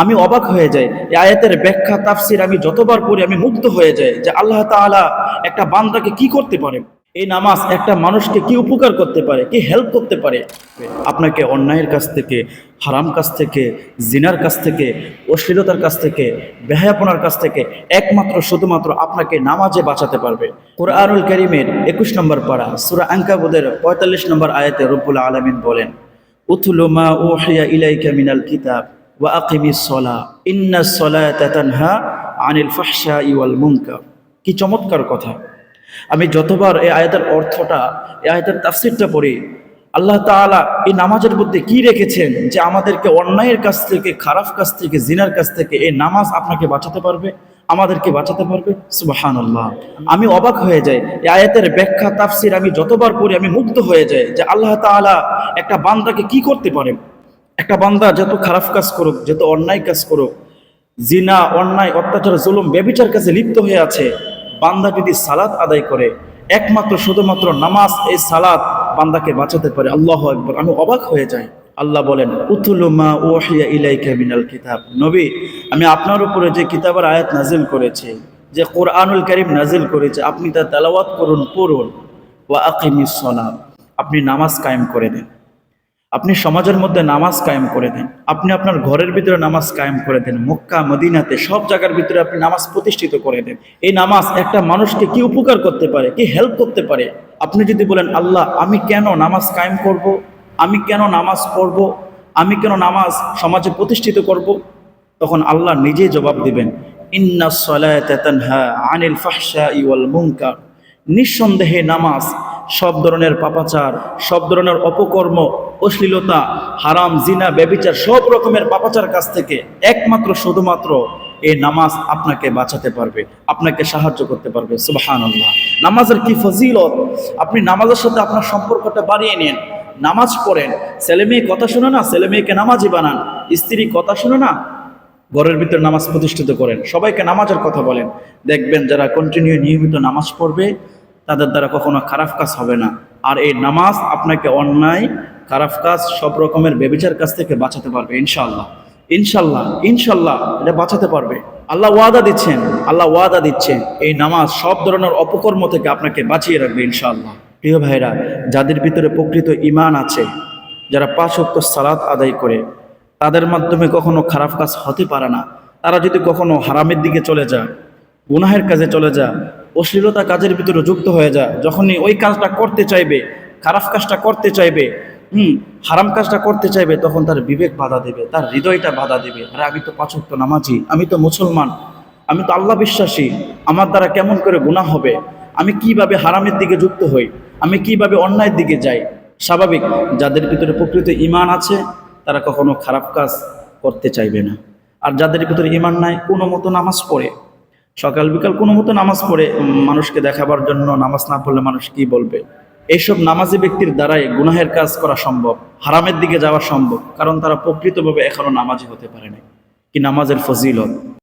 আমি অবাক হয়ে যাই। এই আয়াতের ব্যাখ্যা, তাফসির আমি যতবার পড়ি, আমি মুগ্ধ হয়ে যাই যে আল্লাহ তাআলা একটা বান্দাকে কি করতে পারে? এই নামাজ একটা মানুষকে কি উপকার করতে পারে? কি হেল্প করতে পারে? আপনাকে অন্যায়ের কাছ থেকে, হারাম কাছ থেকে, জিনার কাছ থেকে, অশ্লীলতার কাছ থেকে, বেহায়াপনার কাছ থেকে একমাত্র, শুধুমাত্র আপনাকে নামাজে বাঁচাতে পারবে। কোরআনুল করিমের একুশ নম্বর পাড়া সুরা আঙ্কাবুদের পঁয়তাল্লিশ নম্বর আয়াতে রব্বুল আলমিন বলেন উথুলু মা উহিয়া ইলাইকা মিনাল কিতাব। আনিল কি চমৎকার কথা। আমি যতবার এই আয়াতের অর্থটা, এই আয়াতের তাফসিরটা পড়ি, আল্লাহ তাআলা এই নামাজের মধ্যে কি রেখেছেন যে আমাদেরকে অন্যায়ের কাছ থেকে, খারাপ কাছ থেকে, জিনার কাছ থেকে এই নামাজ আপনাকে বাঁচাতে পারবে, আমাদেরকে বাঁচাতে পারবে? সুবহানাল্লাহ। আমি অবাক হয়ে যাই। এই আয়াতের ব্যাখ্যা, তাফসির আমি যতবার পড়ি, আমি মুগ্ধ হয়ে যাই যে আল্লাহ তাআলা একটা বান্দাকে কি করতে পারে একটা বান্দা যত খারাপ কাজ করুক, যত অন্যায় কাজ করুক, জিনা, অন্যায়, অত্যাচার, জুলুম, ব্যবিচার কাছে লিপ্ত হয়ে আছে, বান্দা যদি সালাত আদায় করে, একমাত্র, শুধুমাত্র নামাজ, এই সালাত বান্দাকে বাঁচাতে পারে। আল্লাহ একবার আমি অবাক হয়ে যাই। আল্লাহ বলেন উতুলুমা ওহিয়া ইলাইকা মিনাল কিতাব। নবী, আমি আপনার উপরে যে কিতাবের আয়াত নাজিল করেছি, যে কোরআনুল করিম নাজিল করেছে, আপনি তা তেলাওয়াত করুন, পড়ুন। ওয়া আকিমিস সলাম আপনি নামাজ কায়েম করে দেন। আপনি সমাজের মধ্যে নামাজ কায়েম করে দেন। আপনি আপনার ঘরের ভিতরে নামাজ কায়েম করে দেন। মক্কা, মদিনাতে সব জায়গার ভিতরে আপনি নামাজ প্রতিষ্ঠিত করে দেন। এই নামাজ একটা মানুষকে কি উপকার করতে পারে, কি হেল্প করতে পারে? আপনি যদি বলেন, আল্লাহ, আমি কেন নামাজ কায়েম করব? আমি কেন নামাজ পড়ব? আমি কেন নামাজ সমাজে প্রতিষ্ঠিত করব? তখন আল্লাহ নিজেই জবাব দিবেন, ইন্না তানহা আনিল ফাহশাই ইউল মুনকার। নিঃসন্দেহে নামাজ সব ধরনের পাপাচার, সব ধরনের অপকর্ম, অশ্লীলতা, হারাম, জিনা, ব্যবিচার, সব রকমের পাপাচার কাছ থেকে একমাত্র, শুধুমাত্র এই নামাজ আপনাকে বাঁচাতে পারবে, আপনাকে সাহায্য করতে পারবে সুবাহান আল্লাহ নামাজের কি ফজিলত? আপনি নামাজের সাথে আপনার সম্পর্কটা বাড়িয়ে নিন, নামাজ পড়েন, ছেলে মেয়ে কথা শুনে না, ছেলে মেয়েকে নামাজি বানান, স্ত্রী কথা শুনে না, ঘরের ভিতরে নামাজ প্রতিষ্ঠিত করেন, সবাইকে নামাজের কথা বলেন। দেখবেন যারা কন্টিনিউ নিয়মিত নামাজ পড়বে তাদের দ্বারা কখনো খারাপ কাজ হবে না। আর এই নামাজ আপনাকে অন্যায়, খারাপ কাজ, সব রকমের বেবিচার কাছ থেকে বাঁচাতে পারবে ইনশাল্লাহ ইনশাল্লাহ ইনশাল্লাহ এটা বাঁচাতে পারবে। আল্লাহ ওয়াদা দিচ্ছেন, আল্লাহ ওয়াদা দিচ্ছেন, এই নামাজ সব ধরনের অপকর্ম থেকে আপনাকে বাঁচিয়ে রাখবে ইনশাল্লাহ প্রিয় ভাইরা, যাদের ভিতরে প্রকৃত ইমান আছে, যারা পাঁচ অক্ট সালাত আদায় করে, তাদের মাধ্যমে কখনো খারাপ কাজ হতে পারে না। তারা যদি কখনো হারামের দিকে চলে যায়, গুনাহের কাজে চলে যা অশ্লীলতা কাজের ভিতরে যুক্ত হয়ে যায়। যখনই ওই কাজটা করতে চাইবে, খারাপ কাজটা করতে চাইবে, হুম, হারাম কাজটা করতে চাইবে, তখন তার বিবেক বাধা দেবে, তার হৃদয়টা বাধা দেবে। আরে, আমি তো পাঁচক্ত নামাজি, আমি তো মুসলমান, আমি তো আল্লাহ বিশ্বাসী, আমার দ্বারা কেমন করে গুনাহ হবে? আমি কীভাবে হারামের দিকে যুক্ত হই? আমি কীভাবে অন্যায়ের দিকে যাই? স্বাভাবিক, যাদের ভিতরে প্রকৃত ইমান আছে, তারা কখনো খারাপ কাজ করতে চাইবে না। আর যাদের ভিতরে ইমান নাই, কোনো মতো নামাজ পড়ে। সকাল বিকাল কোনো মতো নামাজ পড়ে মানুষকে দেখাবার জন্য নামাজ না পড়লে মানুষ কি বলবে? এইসব নামাজি ব্যক্তির দ্বারাই গুনাহের কাজ করা সম্ভব, হারামের দিকে যাওয়া সম্ভব, কারণ তারা প্রকৃতভাবে এখনও নামাজি হতে পারে না কি নামাজের ফজিলত?